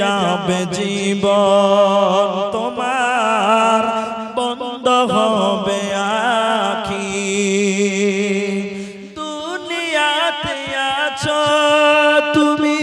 যাবে জীবন, তোমার বন্ধ হবে আখি। দুনিয়াতে আছো, তুমি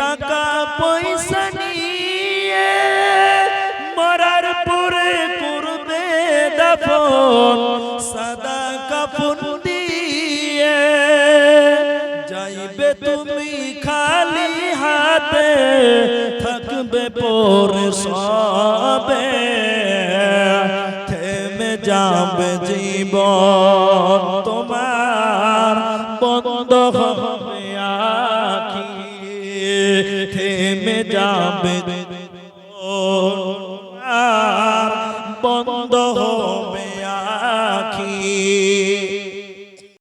টাকা পয়সা নিয়ে মরার পরে করবে দাফন, সাদা যাইবে তুমি খালি হাতে থাকবে পরে সবে থেমে যাবে জীব তোমার বন্ধ হবে আখি থেমে যাবে বন্ধ হবে আখি